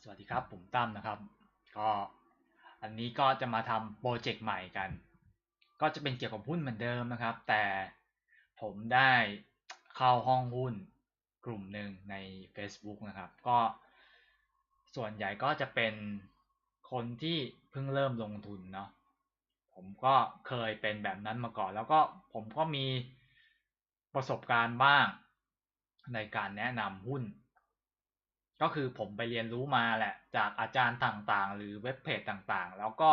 สวัสดีครับ ผมตั้มนะครับ ก็อันนี้ก็จะมาทำโปรเจกต์ใหม่กัน ก็จะเป็นเกี่ยวกับหุ้นเหมือนเดิมนะครับ แต่ผมได้เข้าห้องหุ้นกลุ่มหนึ่งใน Facebook นะครับ ก็ส่วนใหญ่ก็จะเป็นคนที่เพิ่งเริ่มลงทุนเนาะผมก็เคยเป็นแบบนั้นมาก่อน แล้วก็ผมก็มีประสบการณ์บ้างในการแนะนำหุ้น ก็คือผมไปเรียนรู้มาแหละ จากอาจารย์ต่างๆ หรือเว็บเพจต่างๆ แล้วก็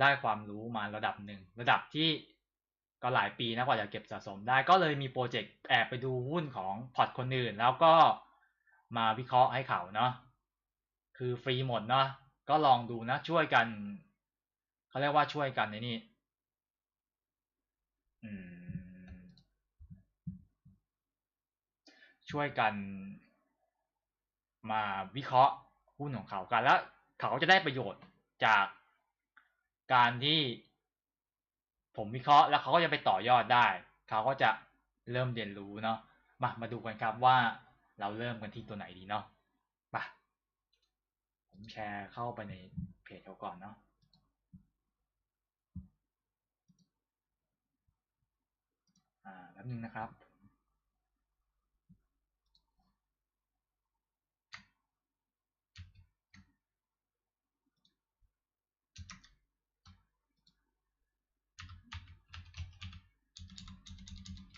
ได้ความรู้มาระดับหนึ่ง ระดับที่ก็หลายปีนะกว่าจะเก็บสะสมได้ก็เลยมีโปรเจกต์แอบไปดูหุ้นของพอร์ตคนอื่น แล้วก็มาวิเคราะห์ให้เขาเนาะคือฟรีหมดเนาะก็ลองดูนะช่วยกันเขาเรียกว่าช่วยกันในนี่ช่วยกัน มาวิเคราะห์หุ้นของเขากัน แล้วเขาก็จะได้ประโยชน์จากการที่ผมวิเคราะห์แล้วเขาก็จะไปต่อยอดได้ เขาก็จะเริ่มเรียนรู้เนาะมามาดูกันครับว่าเราเริ่มกันที่ตัวไหนดีเนาะมาผมแชร์เข้าไปในเพจเขาก่อนเนาะอ่าแป๊บนึงนะครับ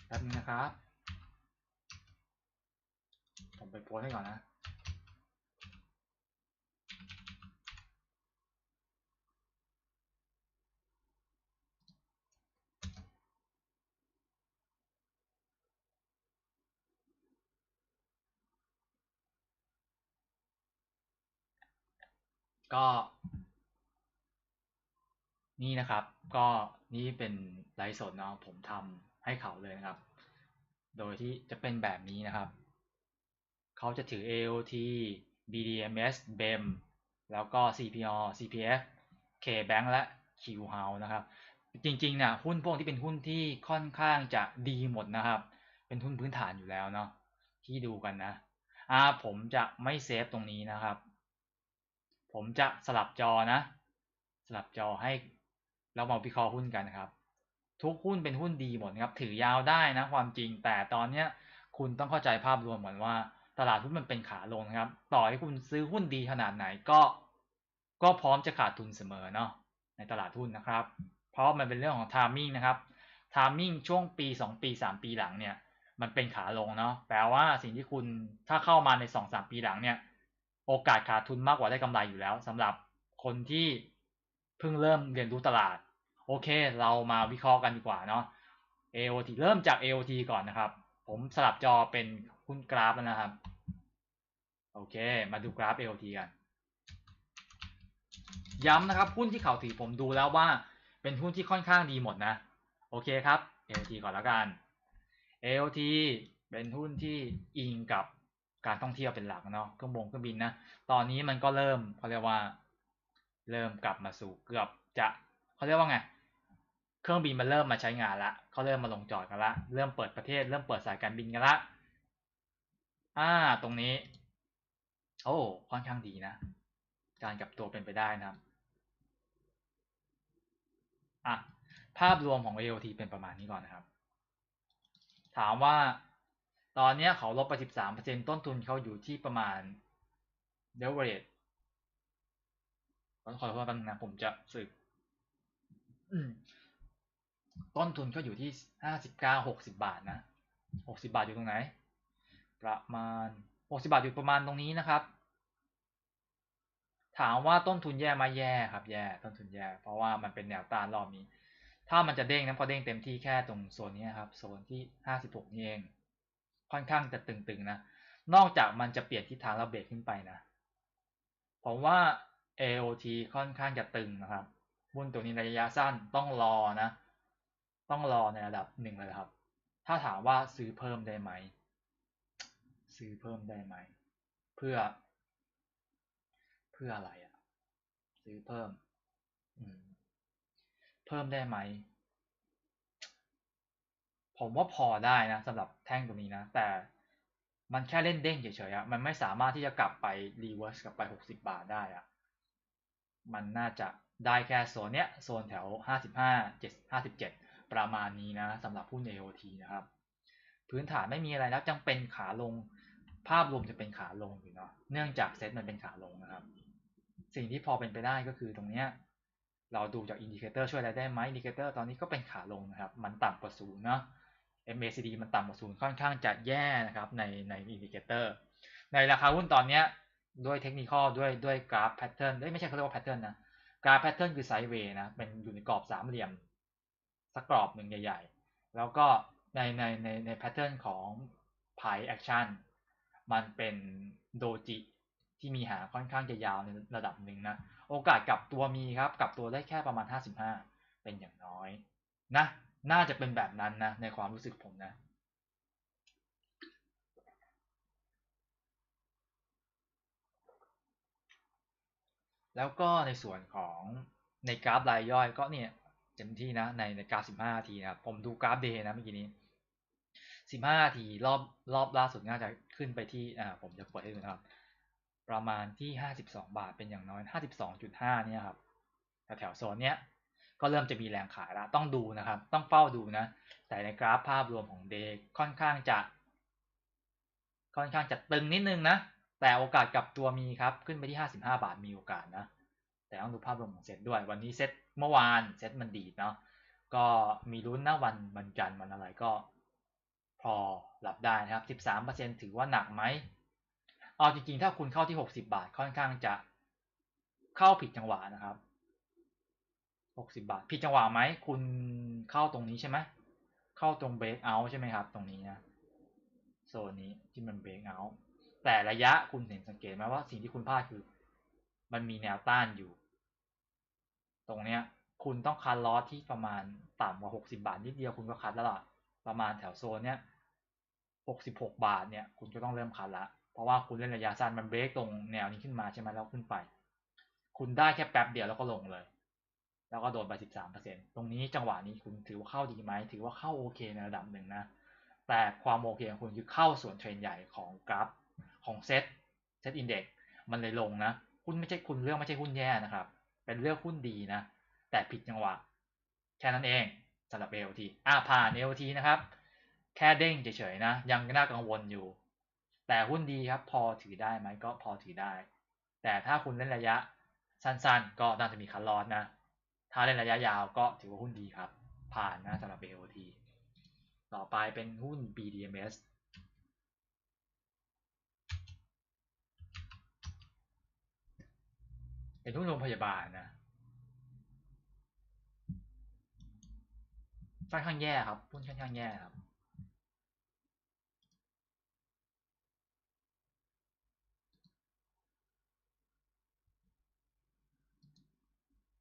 แป๊บนึงนะครับ ผมไปโพสให้ก่อนนะก็ นี่นะครับ ก็นี่เป็นไลฟ์สดเนาะผมทำ ให้เขาเลยนะครับ โดยที่จะเป็นแบบนี้นะครับ เขาจะถือ AOT BDMs BEM แล้วก็ CPO CPF KBank และ Q House นะครับ จริงๆเนี่ยหุ้นพวกที่เป็นหุ้นที่ค่อนข้างจะดีหมดนะครับ เป็นหุ้นพื้นฐานอยู่แล้วเนาะที่ดูกันนะอ่าผมจะไม่เซฟตรงนี้นะครับ ผมจะสลับจอนะ สลับจอให้เรามาวิเคราะห์หุ้นกันนะครับ ทุกหุ้นเป็นหุ้นดีหมดครับ ถือยาวได้นะความจริง แต่ตอนเนี้ยคุณต้องเข้าใจภาพรวมเหมือนว่า ตลาดหุ้นมันเป็นขาลงครับ ต่อให้คุณซื้อหุ้นดีขนาดไหนก็ ก็พร้อมจะขาดทุนเสมอเนาะในตลาดหุ้นนะครับ เพราะมันเป็นเรื่องของทามมิ่งนะครับทามมิ่งช่วงปี 2 ปี 3 ปีหลังเนี่ย มันเป็นขาลงเนาะแปลว่าสิ่งที่คุณถ้าเข้ามาใน 2-3 ปีหลังเนี่ย โอกาสขาดทุนมากกว่าได้กำไรอยู่แล้วสำหรับคนที่เพิ่งเริ่มเรียนรู้ตลาด โอเค เรามาวิเคราะห์กันดีกว่าเนาะ AOT เริ่มจาก AOT ก่อนนะครับ ผมสลับจอเป็นหุ้นกราฟนะครับ โอเค มาดูกราฟ AOT กัน ย้ำนะครับหุ้นที่เขาถือผมดูแล้วว่าเป็นหุ้นที่ค่อนข้างดีหมดนะ โอเคครับ AOT ก่อนแล้วกัน AOT เป็นหุ้นที่อิงกับการท่องเที่ยวเป็นหลักเนาะเครื่องบงเครื่องบินนะ ตอนนี้มันก็เริ่มเขาเรียกว่า เริ่มกลับมาสู่เกือบจะเขาเรียกว่าไง เครื่องบินมันเริ่มมาใช้งานละเขาเริ่มมาลงจอดกันละ เริ่มเปิดประเทศ เริ่มเปิดสายการบินกันละ อ่า ตรงนี้ โอ้ ค่อนข้างดีนะ การกลับตัวเป็นไปได้นะครับ อะ ภาพรวมของ AOT เป็นประมาณนี้ก่อนนะครับ ถามว่า ตอนนี้เขาลบไป 13%ต้นทุนเขาอยู่ที่ประมาณเดเวเรตขอโทษแป๊บนึงนะผมจะสึก ต้นทุนก็อยู่ที่ห้าสิบเก้าหกสิบาทนะหกสิบาทอยู่ตรงไหน ประมาณหกสิบาทอยู่ประมาณตรงนี้นะครับ ถามว่าต้นทุนแย่ไหมาแย่ครับ แย่ต้นทุนแย่ เพราะว่ามันเป็นแนวต้านรอบนี้ ถ้ามันจะเด้งนะพอเด้งเต็มที่แค่ตรงโซนนี้ครับโซนที่ห้าสิบหกนี่เอง ค่อนข้างจะตึงๆนะนอกจากมันจะเปลี่ยนทิศทางแล้วเบรกขึ้นไปนะผมว่า AOT ค่อนข้างจะตึงนะครับหุ้นตัวนี้ระยะสั้นต้องรอนะ ต้องรอในระดับหนึ่งเลยครับ ถ้าถามว่าซื้อเพิ่มได้ไหม ซื้อเพิ่มได้ไหม เพื่อ เพื่ออะไรอะ่ะซื้อเพิ่มมเพิ่มได้ไหม ผมว่าพอได้นะสำหรับแท่งตัวนี้นะ แต่มันแค่เล่นเด้งเฉยๆอะมันไม่สามารถที่จะกลับไปรีเวิร์สกลับไป 60 บาทได้อะมันน่าจะได้แค่โซนเนี้ย โซนแถว 55 7 57 ประมาณนี้นะสำหรับหุ้น AOT นะครับ พื้นฐานไม่มีอะไรแล้วจังเป็นขาลง ภาพรวมจะเป็นขาลงอยู่เนาะเนื่องจากเซ็ตมันเป็นขาลงนะครับ สิ่งที่พอเป็นไปได้ก็คือตรงเนี้ยเราดูจากอินดิเคเตอร์ช่วยอะไรได้ไหมอินดิเคเตอร์ตอนนี้ก็เป็นขาลงนะครับ มันต่ำกว่าศูนย์เนาะ MACD มันต่ำกว่าศูนย์ค่อนข้างจะแย่นะครับในในอินดิเคเตอร์ในราคาหุ้นตอนเนี้ยด้วยเทคนิคด้วยด้วยกราฟแพทเทิร์นไม่ใช่เขาเรียกว่าแพทเทิร์นนะกราฟแพทเทิร์นคือไซด์เวย์นะเป็นอยู่ในกรอบสามเหลี่ยม สักกรอบหนึ่งใหญ่ ๆ แล้วก็ในในในในแพทเทิร์นของ Pi Action มันเป็นโดจิที่มีหางค่อนข้างจะยาวในระดับหนึ่งนะ โอกาสกลับตัวมีครับ กลับตัวได้แค่ประมาณ 55 เป็นอย่างน้อยนะ น่าจะเป็นแบบนั้นนะในความรู้สึกผมนะแล้วก็ในส่วนของในกราฟรายย่อยก็เนี่ย เต็มที่นะในในกราฟ15นาทีนะครับผมดูกราฟเดย์นะเมื่อกี้นี้15นาทีรอบรอบล่าสุดน่าจะขึ้นไปที่อ่าผมจะเปิดให้ดูนะครับ ประมาณที่52บาทเป็นอย่างน้อย52.5เนี่ยครับแถวๆโซนเนี้ยก็เริ่มจะมีแรงขายแล้วต้องดูนะครับ ต้องเฝ้าดูนะ แต่ในกราฟภาพรวมของเดย์ค่อนข้างจะ ค่อนข้างจะตึงนิดนึงนะ แต่โอกาสกลับตัวมีครับ ขึ้นไปที่ 55 บาทมีโอกาสนะ แต่ต้องดูภาพรวมของเซตด้วย วันนี้เซตเมื่อวานเซตมันดีเนาะก็มีลุ้นหน้าวันวันจันทร์วันอะไรก็ พอรับได้นะครับ 13%ถือว่าหนักไหมเอาจริงๆ ถ้าคุณเข้าที่ 60 บาทค่อนข้างจะเข้าผิดจังหวะนะครับ 60 บาทผิดจังหวะไหมคุณเข้าตรงนี้ใช่ไหมเข้าตรงเบรกเอาใช่ไหมครับ ตรงนี้นะโซนนี้ที่มันเบรกเอาแต่ระยะคุณเห็นสังเกตไหมว่าสิ่งที่คุณพลาดคือ มันมีแนวต้านอยู่ ตรงเนี้ย คุณต้องคัดลอสที่ประมาณต่ำกว่า60บาทนิดเดียวคุณก็คัดแล้วล่ะ ประมาณแถวโซนเนี้ย66บหกบาทเนี่ย คุณก็ต้องเริ่มคัดละ เพราะว่าคุณเล่นระยะสั้นมันเบรกตรงแนวนี้ขึ้นมาใช่ไหมแล้วขึ้นไป คุณได้แค่แป๊บเดียวแล้วก็ลงเลย แล้วก็โดนไป13%ตรงนี้จังหวะนี้คุณถือว่าเข้าดีไหมถือว่าเข้าโอเคในระดับหนึ่งนะ แต่ความโอเคของคุณคือเข้าส่วนเทรนใหญ่ของกราฟของเซ็ตเซ็ตอินเด็กซ์มันเลยลงนะ หุ้นไม่ใช่คุณเลือกไม่ใช่หุ้นแย่นะครับ เป็นเลือกหุ้นดีนะ แต่ผิดจังหวะ แค่นั้นเองสำหรับ AOT อ่าผ่าน AOT นะครับ แค่เด้งเฉยๆนะ ยังน่ากังวลอยู่ แต่หุ้นดีครับ พอถือได้ไหมก็พอถือได้ แต่ถ้าคุณเล่นระยะสั้นๆ ก็น่าจะมีคันลอดนะ ถ้าเล่นระยะยาวก็ถือว่าหุ้นดีครับ ผ่านนะสำหรับ AOT ต่อไปเป็นหุ้น BDMs เป็นหุ้นโรงพยาบาลนะค่อนข้างแย่ครับหุ้นค่อนข้างแย่ครับ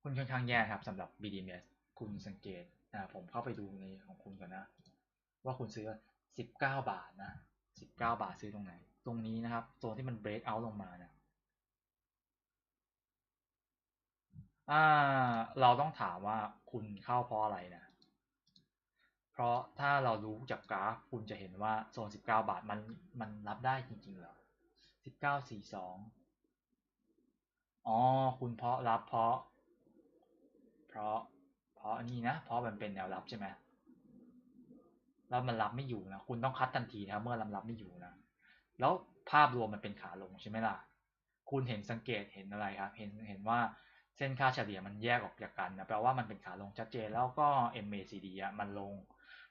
หุ้นค่อนข้างแย่ครับสำหรับ BDMs คุณสังเกตนะผมเข้าไปดูในของคุณก่อนนะ ว่าคุณซื้อ 19 บาทนะ 19 บาทซื้อตรงไหน ตรงนี้นะครับโซนที่มัน break out ลงมานะ อ่า เราต้องถามว่าคุณเข้าเพราะอะไรนะ เพราะถ้าเรารู้จากกราฟ คุณจะเห็นว่าโซน 19 บาทมันมันรับได้จริงๆเหรอ1942 อ๋อ คุณเพราะรับเพราะ เพราะ เพราะนี่นะ เพราะมันเป็นแนวรับใช่ไหมแล้วมันรับไม่อยู่นะ คุณต้องคัดทันทีนะเมื่อรับรับไม่อยู่นะ แล้วภาพรวมมันเป็นขาลงใช่ไหมล่ะ คุณเห็นสังเกตเห็นอะไรครับ เห็นเห็นว่า เส้นค่าเฉลี่ยมันแยกออกจากกันนะแปลว่ามันเป็นขาลงชัดเจนแล้วก็ MACD อะมันลง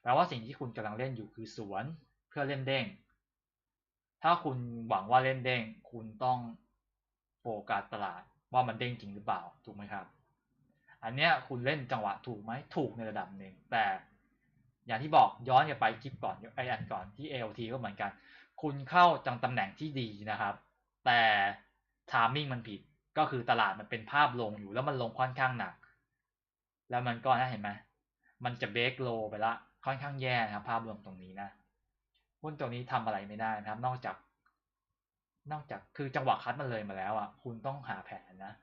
แปลว่าสิ่งที่คุณกำลังเล่นอยู่คือสวนเพื่อเล่นเด้ง ถ้าคุณหวังว่าเล่นเด้ง คุณต้องโฟกัสตลาดว่ามันเด้งจริงหรือเปล่าถูกไหมครับ อันเนี้ยคุณเล่นจังหวะถูกไหมถูกในระดับหนึ่งแต่อย่างที่บอกย้อนกลับไปคลิปก่อนไออันก่อนที่ ALT ก็เหมือนกัน คุณเข้าจังตำแหน่งที่ดีนะครับ แต่ทามมิ่งมันผิด ก็คือตลาดมันเป็นภาพลงอยู่แล้วมันลงค่อนข้างหนัก แล้วมันก็นะเห็นไหมมันจะเบรกโลไปละค่อนข้างแย่นะครับ ภาพรวมตรงนี้นะหุ้นตรงนี้ทำอะไรไม่ได้นะครับ นอกจาก นอกจากคือจังหวะคัดมันเลยมาแล้วอะ คุณต้องหาแผนนะ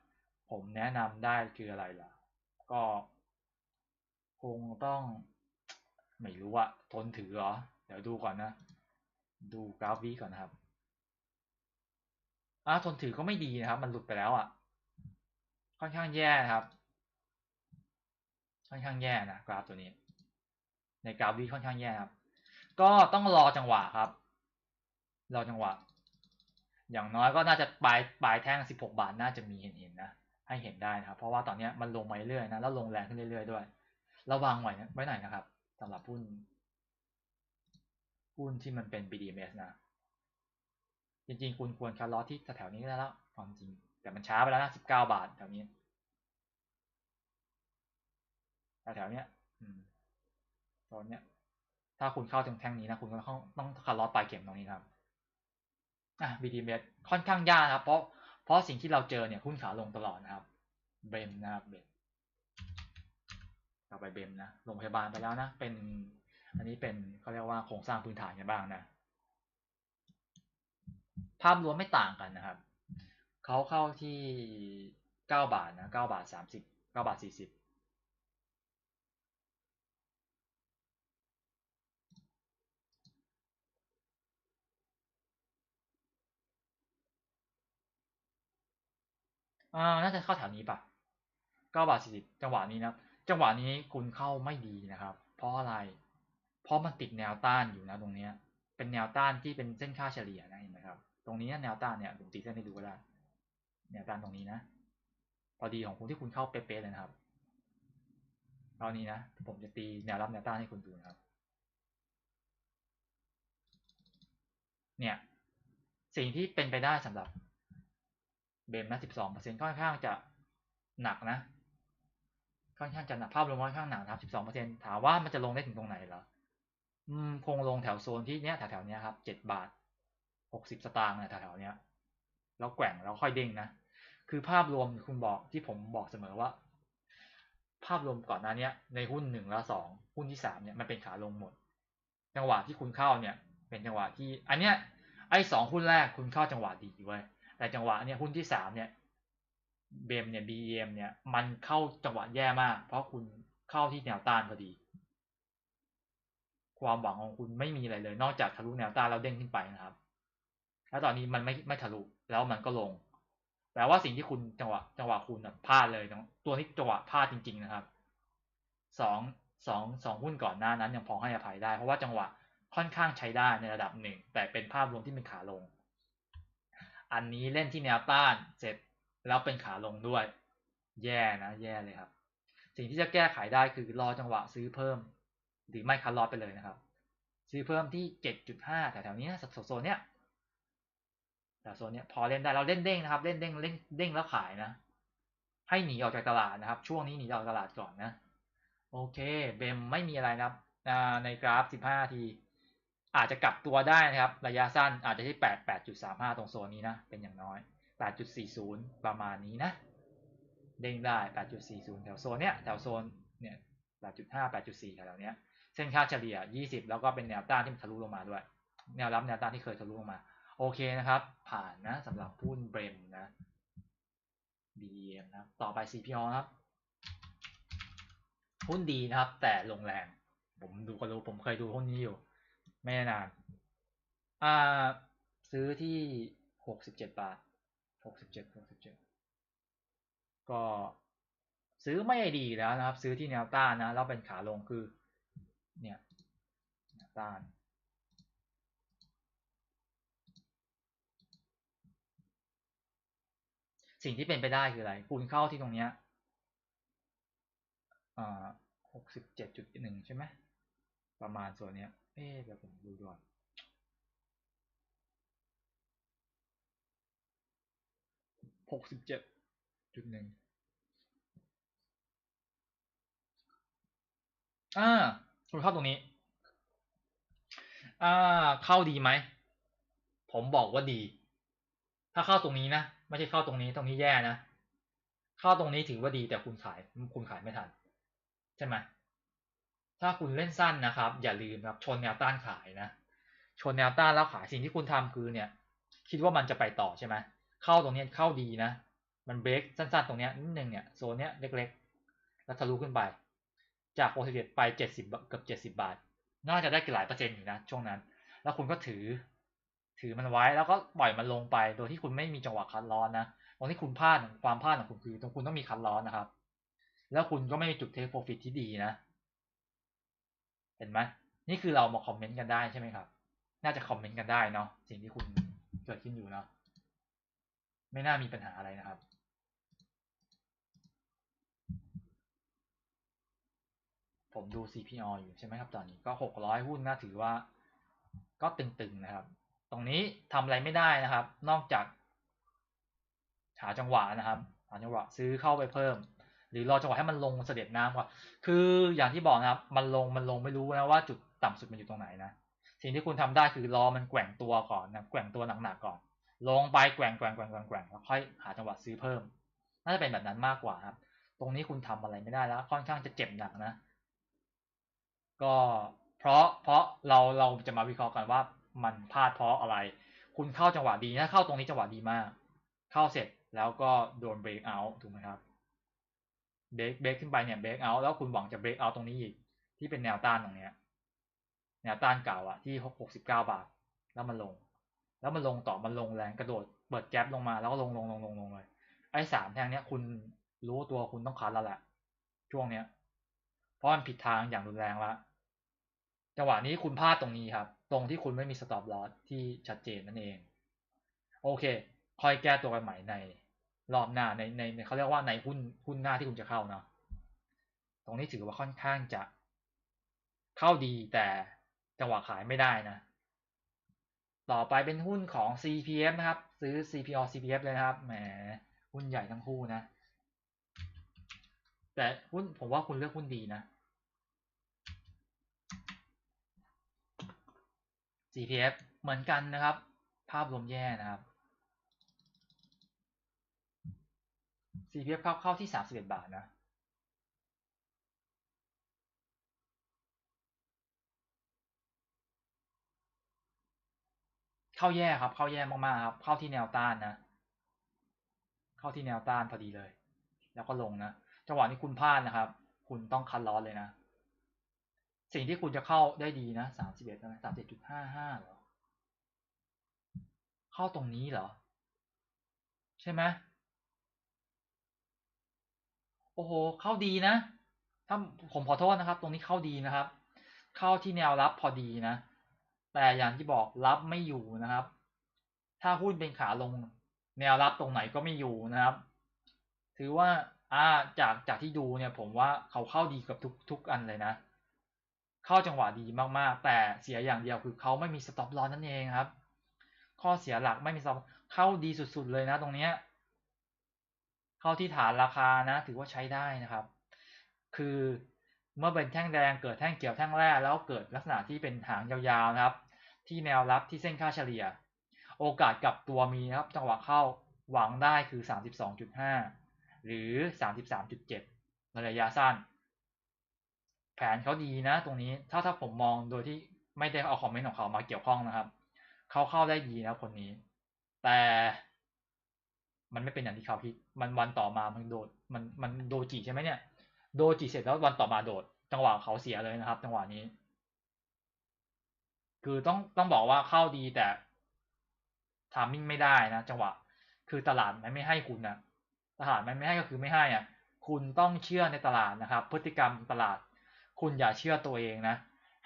ผมแนะนำได้คืออะไรล่ะ ก็ คงต้อง ไม่รู้อะทนถือเหรอ เดี๋ยวดูก่อนนะ ดูกราฟวีก่อนนะครับ อ่าทนถือก็ไม่ดีนะครับ มันหลุดไปแล้วอะ ค่อนข้างแย่นะครับ ค่อนข้างแย่นะกราฟตัวนี้ ในกราฟวีค่อนข้างแย่ครับ ก็ต้องรอจังหวะครับ รอจังหวะ อย่างน้อยก็น่าจะปลายปลายแท่ง 16 บาทน่าจะมีเห็นเห็นนะ ให้เห็นได้นะครับ เพราะว่าตอนนี้มันลงมาเรื่อยๆนะ แล้วลงแรงขึ้นเรื่อยๆด้วย ระวังไว้ไว้หน่อยนะครับสำหรับหุ้นหุ้นที่มันเป็น BDMs นะ จริงๆ คุณควรคาร์ลอสที่แถวนี้ได้แล้วความจริง แต่มันช้าไปแล้วนะ19บเก้าบาทแถวนี้แถวเนี้ยอืมตอนเนี้ย ถ้าคุณเข้าตรงแท่งนี้นะ คุณก็ต้องต้องคาร์ลอสปลายเข็มตรงนี้ครับอะ BDMs ค่อนข้างยากนะครับเพราะเพราะสิ่งที่เราเจอเนี่ยหุ้นขาลงตลอดนะครับ เบมนะครับเบมเราไปเบมนะโรงพยาบาลไปแล้วนะ เป็น อันนี้เป็นเขาเรียกว่าโครงสร้างพื้นฐานกันบ้างนะ ภาพรวมไม่ต่างกันนะครับ เขาเข้าที่เก้าบาทนะเก้าบาทสามสิบเก้าบาทสี่สิบอ่าน่าจะเข้าแถวนี้ปะเก้าบาทสี่สิบจังหวะนี้นะ จังหวะนี้คุณเข้าไม่ดีนะครับ เพราะอะไร เพราะมันติดแนวต้านอยู่นะตรงเนี้ย เป็นแนวต้านที่เป็นเส้นค่าเฉลี่ยนะเห็นไหมครับ ตรงนี้แนวต้านเนี่ยผมตีเส้นให้ดูก็ได้แนวต้านตรงนี้นะพอดีของคุณที่คุณเข้าเป๊ะๆเลยนะครับตอนนี้นะผมจะตีแนวรับแนวต้านให้คุณดูนะครับ เนี่ยสิ่งที่เป็นไปได้สำหรับเบมนะสิบสองเปอร์เซ็นต์ค่อนข้างจะหนักนะ ค่อนข้างจะหนักภาพรวมค่อนข้างหนักครับสิบสองเปอร์เซ็นต์ถามว่ามันจะลงได้ถึงตรงไหนเหรออืมคงลงแถวโซนที่เนี้ยแถวๆเนี้ยครับเจ็ดบาท หกสิบสตางค์นี่ยแถวๆเนี้ยแล้วแกว่งแล้วค่อยเด้งนะคือภาพรวมคุณบอกที่ผมบอกเสมอว่า ภาพรวมก่อนหน้านี้ในหุ้นหนึ่งและสองหุ้นที่สามเนี่ยมันเป็นขาลงหมด จังหวะที่คุณเข้าเนี่ยเป็นจังหวะที่ อันเนี้ยไอ้สองหุ้นแรกคุณเข้าจังหวะดีเว้ยแต่จังหวะเนี่ยหุ้นที่สามเนี่ยเบมเนี่ย BEM เนี่ยมันเข้าจังหวะแย่มาก เพราะคุณเข้าที่แนวต้านพอดี ความหวังของคุณไม่มีอะไรเลย นอกจากทะลุแนวต้านแล้วเด้งขึ้นไปนะครับ แล้วตอนนี้มันไม่ไม่ทะลุแล้วมันก็ลงแปลว่าสิ่งที่คุณจังหวะจังหวะคุณพลาดเลยตัวนี้จังหวะพลาดจริง ๆนะครับสองสองสองหุ้นก่อนหน้านั้นยังพอให้อภัยได้ เพราะว่าจังหวะค่อนข้างใช้ได้ในระดับหนึ่งแต่เป็นภาพรวมที่เป็นขาลง อันนี้เล่นที่แนวต้านเสร็จแล้วเป็นขาลงด้วย แย่นะ แย่เลยครับ สิ่งที่จะแก้ไขได้คือรอจังหวะซื้อเพิ่ม หรือไม่คัดลอตไปเลยนะครับ ซื้อเพิ่มที่เจ็ดจุดห้าแถวๆนี้สโซนเนี้ย แต่โซนเนี้ยพอเล่นได้เราเล่นเด้งนะครับ เล่นเด้งเล่นเด้งแล้วขายนะ ให้หนีออกจากตลาดนะครับ ช่วงนี้หนีออกจากตลาดก่อนนะ โอเคเบมไม่มีอะไรนะครับในกราฟ 15 ที อาจจะกลับตัวได้นะครับ ระยะสั้นอาจจะที่ 8 8.35 ตรงโซนนี้นะ เป็นอย่างน้อย 8.40 ประมาณนี้นะ เด้งได้ 8.40 แถวโซนเนี้ยแถวโซนเนี่ย 8.5 8.4 แถวเนี้ย เส้นค่าเฉลี่ย 20 แล้วก็เป็นแนวต้านที่ทะลุลงมาด้วย แนวรับแนวต้านที่เคยทะลุลงมา โอเคนะครับ ผ่านนะสำหรับหุ้นเบรมนะ BM นะต่อไป CPO ครับ หุ้นดีนะครับ แต่ลงแรง ผมดูก็รู้ผมเคยดูหุ้นนี้อยู่ ไม่นานอ่าซื้อที่หกสิบเจ็ดบาทหกสิบเจ็ดหกสิบเจ็ดก็ซื้อไม่ดีแล้วนะครับ ซื้อที่แนวต้านนะแล้วเป็นขาลงคือ เนี่ยแนวต้าน สิ่งที่เป็นไปได้คืออะไรคุณเข้าที่ตรงเนี้ยอ่าหกสิบเจ็ดจุดหนึ่งใช่ไหมประมาณส่วนเนี้ยเอ๊เดี๋ยวผมดูก่อนหกสิบเจ็ดจุดหนึ่งอ่าคุณเข้าตรงนี้ อ่า เข้าดีไหม ผมบอกว่าดี ถ้าเข้าตรงนี้นะ ไม่ใช่เข้าตรงนี้ตรงนี้แย่นะเข้าตรงนี้ถือว่าดีแต่คุณขายคุณขายไม่ทัน ใช่ไหมถ้าคุณเล่นสั้นนะครับ อย่าลืมครับชนแนวต้านขายนะ ชนแนวต้านแล้วขายสิ่งที่คุณทำคือเนี่ย คิดว่ามันจะไปต่อใช่ไหมเข้าตรงนี้เข้าดีนะ มันเบรกสั้นๆ ตรงนี้นิดนึงเนี่ยโซนเนี้ยเล็กๆ แล้วทะลุขึ้นไป จาก61ไป70เกือบ70 บาท น่าจะได้กี่หลายเปอร์เซ็นต์อยู่นะช่วงนั้น แล้วคุณก็ถือ ถือมันไว้แล้วก็ปล่อยมันลงไป โดยที่คุณไม่มีจังหวะคัดลอสนะตรงที่คุณพลาดความพลาดของคุณคือตรงคุณต้องมีคัดลอสนะครับ แล้วคุณก็ไม่มีจุดเทคโปรฟิตที่ดีนะ เห็นไหมนี่คือเรามาคอมเมนต์กันได้ใช่ไหมครับ น่าจะคอมเมนต์กันได้เนาะสิ่งที่คุณเกิดขึ้นอยู่เนาะไม่น่ามีปัญหาอะไรนะครับผมดู CPO อยู่ใช่ไหมครับ ตอนนี้ก็หกร้อยหุ้นน่าถือว่าก็ตึงๆนะครับ ตรงนี้ทำอะไรไม่ได้นะครับ นอกจาก หาจังหวะนะครับหาจังหวะซื้อเข้าไปเพิ่ม หรือรอจังหวะให้มันลงเสด็จน้ำก่อนคืออย่างที่บอกนะครับ มันลงมันลงไม่รู้นะว่าจุดต่ำสุดมันอยู่ตรงไหนนะสิ่งที่คุณทำได้คือรอมันแกว่งตัวก่อนนะแกว่งตัวหนักๆก่อน ลงไปแกว่งแกว่งแกว่งแกว่งแกว่งแล้วค่อยหาจังหวะซื้อเพิ่ม น่าจะเป็นแบบนั้นมากกว่าครับ ตรงนี้คุณทำอะไรไม่ได้แล้ว ค่อนข้างจะเจ็บหนักนะ ก็เพราะเพราะเราเราจะมาวิเคราะห์กันว่า มันพลาดเพราะอะไร คุณเข้าจังหวะดีนะเข้าตรงนี้จังหวะดีมาก เข้าเสร็จแล้วก็โดนเบรกเอาถูกไหมครับเบรกเบรกขึ้นไปเนี่ยเบรกเอาแล้วคุณหวังจะเบรกเอาตรงนี้อีก ที่เป็นแนวต้านตรงเนี้ยแนวต้านเก่าอะที่หกสิบเก้าบาท แล้วมันลง แล้วมันลงต่อมันลงแรงกระโดดเปิดแก๊ปลงมาแล้วก็ลงลงลงลงลงเลยไอ้สามแทงเนี้ยคุณรู้ตัวคุณต้องคัดแล้วแหละช่วงเนี้ยเพราะมันผิดทางอย่างรุนแรงล้วจังหวะนี้คุณพลาดตรงนี้ครับ ตรงที่คุณไม่มีสต็อปลอสที่ชัดเจนนั่นเอง โอเคค่อยแก้ตัวกันใหม่ในรอบหน้าในในเขาเรียกว่าในหุ้นหุ้นหน้าที่คุณจะเข้าเนาะตรงนี้ถือว่าค่อนข้างจะเข้าดีแต่จังหวะขายไม่ได้นะ ต่อไปเป็นหุ้นของ CPF นะครับ ซื้อ CPO CPF เลยนะครับแหมหุ้นใหญ่ทั้งคู่นะ แต่หุ้นผมว่าคุณเลือกหุ้นดีนะ CPF เหมือนกันนะครับ ภาพรวมแย่นะครับ CPF เข้าเข้าที่ 31 บาทนะ เข้าแย่ครับ เข้าแย่มากๆครับ เข้าที่แนวต้านนะ เข้าที่แนวต้านพอดีเลย แล้วก็ลงนะ จังหวะนี้คุณพลาดนะครับ คุณต้องคัดลอสเลยนะ สิ่งที่คุณจะเข้าได้ดีนะสามสิบเอ็ดนะสามสิบจุดห้าห้าเหรอ เข้าตรงนี้เหรอ ใช่ไหมโอ้โห เข้าดีนะ ถ้าผมขอโทษนะครับ ตรงนี้เข้าดีนะครับ เข้าที่แนวรับพอดีนะ แต่อย่างที่บอกรับไม่อยู่นะครับ ถ้าหุ้นเป็นขาลง แนวรับตรงไหนก็ไม่อยู่นะครับ ถือว่าอ่าจากจากที่ดูเนี่ยผมว่าเขาเข้าดีกับทุกทุกอันเลยนะ เข้าจังหวะดีมากๆ แต่เสียอย่างเดียวคือเขาไม่มีสต็อปลอสนั่นเองครับ ข้อเสียหลักไม่มีสต็อปเข้าดีสุดๆเลยนะตรงเนี้ยเข้าที่ฐานราคานะ ถือว่าใช้ได้นะครับ คือเมื่อเป็นแท่งแดงเกิดแท่งเกี่ยวแท่งแรกแล้วเกิดลักษณะที่เป็นหางยาวๆนะครับ ที่แนวรับที่เส้นค่าเฉลี่ย โอกาสกลับตัวมีนะครับ จังหวะเข้าหวังได้คือ 32.5 หรือ 33.7 ในระยะสั้น ผนเขาดีนะตรงนี้ถ้าถ้าผมมองโดยที่ไม่ได้เอาคอมเมนต์ของเขามาเกี่ยวข้องนะครับ เขาเข้าได้ดีนะคนนี้ แต่มันไม่เป็นอย่างที่เขาคิด มันวันต่อมามันโดด มันมันโดจิใช่ไหมเนี่ย โดจิเสร็จแล้ววันต่อมาโดด จังหวะเขาเสียเลยนะครับ จังหวะนี้ คือต้องต้องบอกว่าเข้าดีแต่ทามมิ่งไม่ได้นะ จังหวะ คือตลาดมันไม่ให้คุณนะตลาดมันไม่ให้ก็คือไม่ให้อะ คุณต้องเชื่อในตลาดนะครับ พฤติกรรมตลาด คุณอย่าเชื่อตัวเองนะ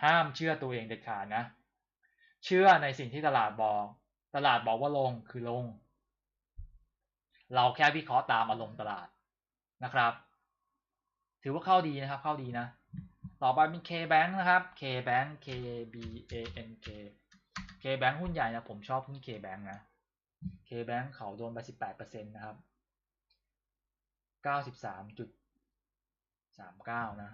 ห้ามเชื่อตัวเองเด็ดขาดนะ เชื่อในสิ่งที่ตลาดบอก ตลาดบอกว่าลงคือลง เราแค่วิเคราะห์ตามอารมณ์ตลาดนะครับ ถือว่าเข้าดีนะครับ เข้าดีนะ ต่อไปเป็น K-Bank นะครับ K-Bank K B A N K K-Bank หุ้นใหญ่นะ ผมชอบหุ้น K-Bank นะ K-Bank เขาโดนไป 18%นะครับ 93.39 นะ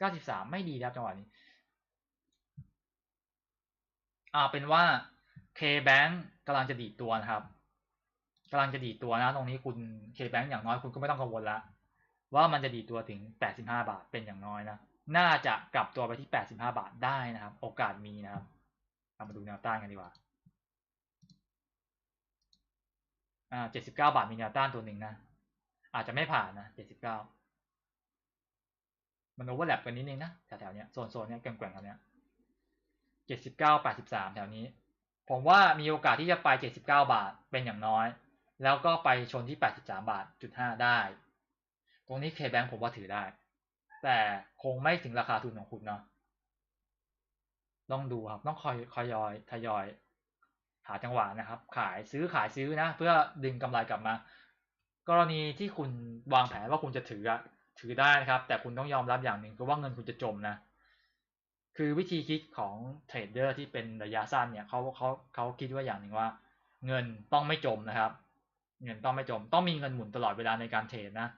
93 ไม่ดีครับจังหวะนี้อ่าเป็นว่า K-Bank กำลังจะดีดตัวนะครับกำลังจะดีดตัวนะ ตรงนี้คุณ K-Bank อย่างน้อยคุณก็ไม่ต้องกังวลละว่ามันจะดีดตัวถึง 85 บาทเป็นอย่างน้อยนะ น่าจะกลับตัวไปที่ 85 บาทได้นะครับ โอกาสมีนะครับเรามาดูแนวต้านกันดีกว่าอ่า79 บาทมีแนวต้านตัวหนึ่งนะ อาจจะไม่ผ่านนะเจ็ดสิบเก้า มันโอเวอร์แลปกันนิดนึงนะแถวๆเนี้ยโซนโซนเนี้ยแกว่งๆกันเนี้ยเจ็ดสิบเก้าแปดสิบสามแถวนี้ ผมว่ามีโอกาสที่จะไปเจ็ดสิบเก้าบาทเป็นอย่างน้อย แล้วก็ไปชนที่แปดสิบสามบาทจุดห้าได้ ตรงนี้เคแบงผมว่าถือได้ แต่คงไม่ถึงราคาทุนของคุณเนาะต้องดูครับ ต้องคอยคอยอยทยอย หาจังหวะนะครับ ขายซื้อขายซื้อนะ เพื่อดึงกำไรกลับมา กรณีที่คุณวางแผนว่าคุณจะถืออะ ถือได้นะครับ แต่คุณต้องยอมรับอย่างหนึ่งคือว่าเงินคุณจะจมนะ คือวิธีคิดของเทรดเดอร์ที่เป็นระยะสั้นเนี่ยเขาเขาเขาคิดว่าอย่างหนึ่งว่า เงินต้องไม่จมนะครับ เงินต้องไม่จม ต้องมีเงินหมุนตลอดเวลาในการเทรดนะ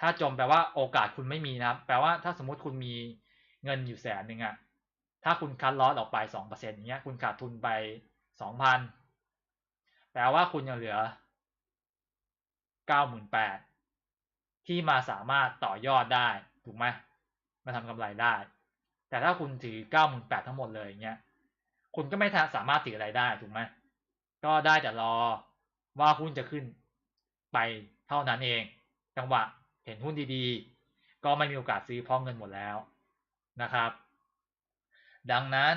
ถ้าจมแปลว่าโอกาสคุณไม่มีนะครับ แปลว่าถ้าสมมติคุณมีเงินอยู่แสนหนึ่งอะถ้าคุณคัดลอสออกไปสองเปอร์เซ็นต์อย่างเงี้ย คุณขาดทุนไปสองพันแปลว่าคุณยังเหลือเก้าหมื่นแปด ที่มาสามารถต่อยอดได้ถูกไหมมาทำกำไรได้ แต่ถ้าคุณถือเก้าหมื่นแปดทั้งหมดเลยเงี้ยคุณก็ไม่สามารถถืออะไรได้ถูกไหมก็ได้แต่รอว่าหุ้นจะขึ้นไปเท่านั้นเอง จังหวะเห็นหุ้นดีๆ ก็ไม่มีโอกาสซื้อพราะเงินหมดแล้วนะครับ ดังนั้น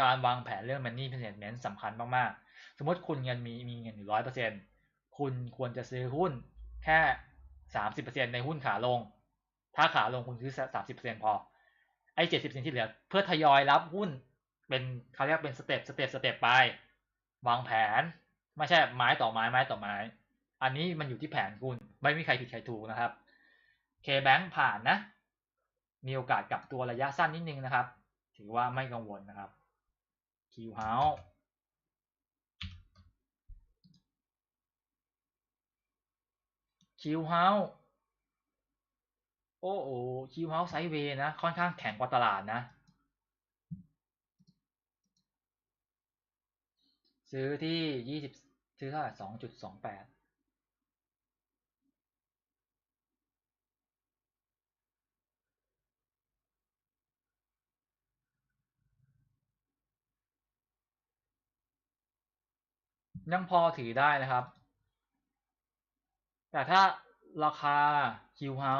การวางแผนเรื่อง money management สำคัญมาก ๆ สมมติคุณเงินมีมีเงินอยู่ร้อยเปอร์เซ็นคุณควรจะซื้อหุ้นแค่ สามสิบเปอร์เซ็นในหุ้นขาลง ถ้าขาลงคุณซื้อสามสิบเปอร์เซ็นพอ ไอ้เจ็ดสิบเปอร์เซ็นที่เหลือ เพื่อทยอยรับหุ้นเป็นเขาเรียกเป็นสเต็ปสเต็ปสเต็ปไป วางแผน ไม่ใช่ไม้ต่อไม้ไม้ต่อไม้ อันนี้มันอยู่ที่แผนคุณ ไม่มีใครผิดใครถูกนะครับ K-Bank ผ่านนะ มีโอกาสกลับตัวระยะสั้นนิดนึงนะครับ ถือว่าไม่กังวลนะครับ Q คิวเฮาโอ้โหคิวเฮาไซเวย์นะ ค่อนข้างแข็งกว่าตลาดนะ ซื้อที่ยี่สิบซื้อเท่าไหร่สองจุดสองแปดยังพอถือได้นะครับ แต่ถ้าราคาคิวเฮา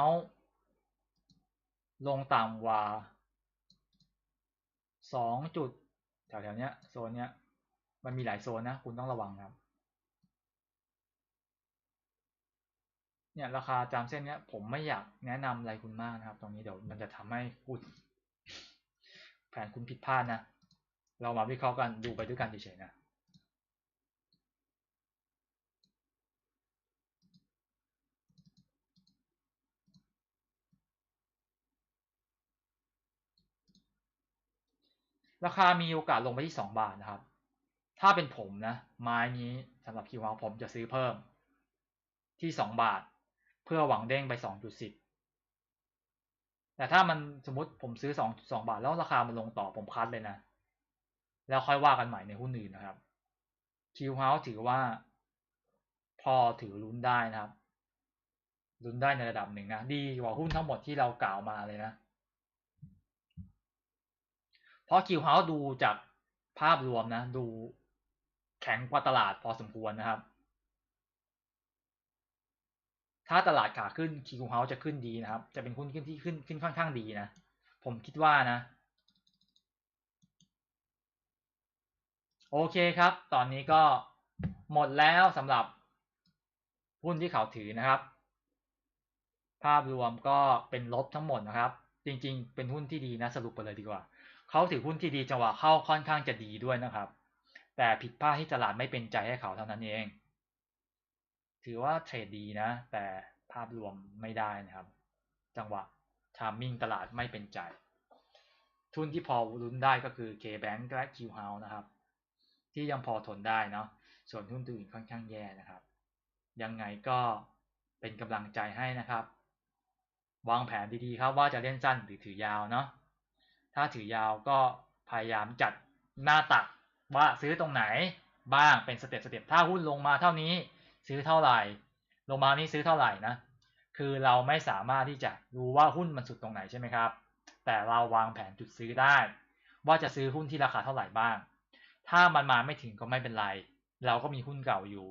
ลงต่ำกว่าสองจุดแถวๆเนี้ยโซนเนี้ยมันมีหลายโซนนะ คุณต้องระวังครับ เนี่ยราคาจามเส้นเนี้ย ผมไม่อยากแนะนำอะไรคุณมากนะครับ ตรงนี้เดี๋ยวมันจะทำให้คุณแผนคุณผิดพลาดนะ เรามาวิเคราะห์กันดูไปด้วยกันเฉยๆนะ ราคามีโอกาสลงไปที่สองบาทนะครับ ถ้าเป็นผมนะ ไม้นี้สำหรับคิวเฮาผมจะซื้อเพิ่ม ที่สองบาท เพื่อหวังเด้งไปสองจุดสิบแต่ถ้ามันสมมติผมซื้อสองสองบาท แล้วราคามันลงต่อผมคัดเลยนะ แล้วค่อยว่ากันใหม่ในหุ้นอื่นนะครับคิวเฮาถือว่า พอถือลุ้นได้นะครับลุ้นได้ในระดับหนึ่งนะ ดีกว่าหุ้นทั้งหมดที่เรากล่าวมาเลยนะ เพราะคิวเฮาดูจากภาพรวมนะ ดูแข็งกว่าตลาดพอสมควรนะครับ ถ้าตลาดขาขึ้นคิวเฮาจะขึ้นดีนะครับ จะเป็นหุ้นขึ้นที่ขึ้นขึ้นค่อนข้างดีนะ ผมคิดว่านะ โอเคครับ ตอนนี้ก็หมดแล้วสำหรับหุ้นที่เขาถือนะครับ ภาพรวมก็เป็นลบทั้งหมดนะครับ จริงๆ เป็นหุ้นที่ดีนะสรุปไปเลยดีกว่า เขาถือหุ้นที่ดีจังหวะเข้าค่อนข้างจะดีด้วยนะครับ แต่ผิดพลาดที่ตลาดไม่เป็นใจให้เขาเท่านั้นเอง ถือว่าเทรดดีนะ แต่ภาพรวมไม่ได้นะครับ จังหวะทามมิ่งตลาดไม่เป็นใจ ทุนที่พอรุ้นได้ก็คือ K-Bank และ Q-House นะครับ ที่ยังพอทนได้เนาะส่วนทุนตัวอื่นค่อนข้างแย่นะครับ ยังไงก็เป็นกำลังใจให้นะครับ วางแผนดีๆครับว่าจะเล่นสั้นหรือถือยาวเนาะ ถ้าถือยาวก็พยายามจัดหน้าตักว่าซื้อตรงไหนบ้างเป็นสเต็ปสเต็ปถ้าหุ้นลงมาเท่านี้ซื้อเท่าไหร่ ลงมานี้ซื้อเท่าไหร่นะคือเราไม่สามารถที่จะรู้ว่าหุ้นมันสุดตรงไหนใช่ไหมครับ แต่เราวางแผนจุดซื้อได้ ว่าจะซื้อหุ้นที่ราคาเท่าไหร่บ้าง ถ้ามันมาไม่ถึงก็ไม่เป็นไร เราก็มีหุ้นเก่าอยู่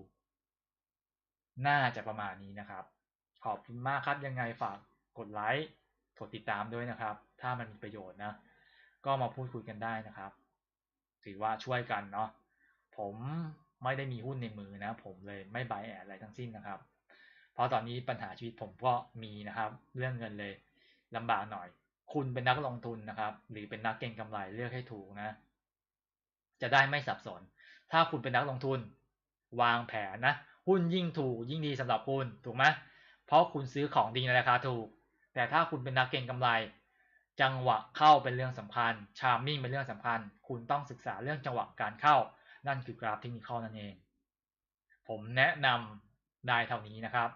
น่าจะประมาณนี้นะครับ ขอบคุณมากครับยังไงฝากกดไลค์กดติดตามด้วยนะครับ ถ้ามันมีประโยชน์นะ ก็มาพูดคุยกันได้นะครับ ถือว่าช่วยกันเนาะผมไม่ได้มีหุ้นในมือนะ ผมเลยไม่บายแอดอะไรทั้งสิ้นนะครับ เพราะตอนนี้ปัญหาชีวิตผมก็มีนะครับ เรื่องเงินเลยลำบากหน่อย คุณเป็นนักลงทุนนะครับ หรือเป็นนักเก็งกำไรเลือกให้ถูกนะ จะได้ไม่สับสน ถ้าคุณเป็นนักลงทุน วางแผนนะหุ้นยิ่งถูกยิ่งดีสำหรับคุณถูกไหมเพราะคุณซื้อของดีในราคาถูก แต่ถ้าคุณเป็นนักเก็งกำไร จังหวะเข้าเป็นเรื่องสำคัญ ชาร์มิ่งเป็นเรื่องสำคัญ คุณต้องศึกษาเรื่องจังหวะการเข้า นั่นคือกราฟเทคนิคนั่นเอง ผมแนะนำได้เท่านี้นะครับ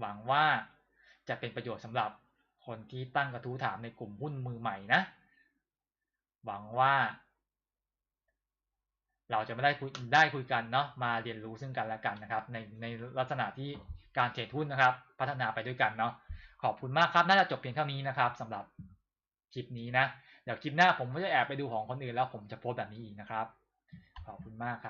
หวังว่าจะเป็นประโยชน์สำหรับคนที่ตั้งกระทู้ถามในกลุ่มหุ้นมือใหม่นะ หวังว่า เราจะไม่ได้คุยได้คุยกันเนาะ มาเรียนรู้ซึ่งกันและกันนะครับ ในในลักษณะที่การเทรดหุ้นนะครับ พัฒนาไปด้วยกันเนาะ ขอบคุณมากครับ น่าจะจบเพียงเท่านี้นะครับสำหรับ คลิปนี้นะ เดี๋ยวคลิปหน้าผมก็จะแอบไปดูของคนอื่นแล้วผมจะโพสต์แบบนี้อีกนะครับ ขอบคุณมากครับ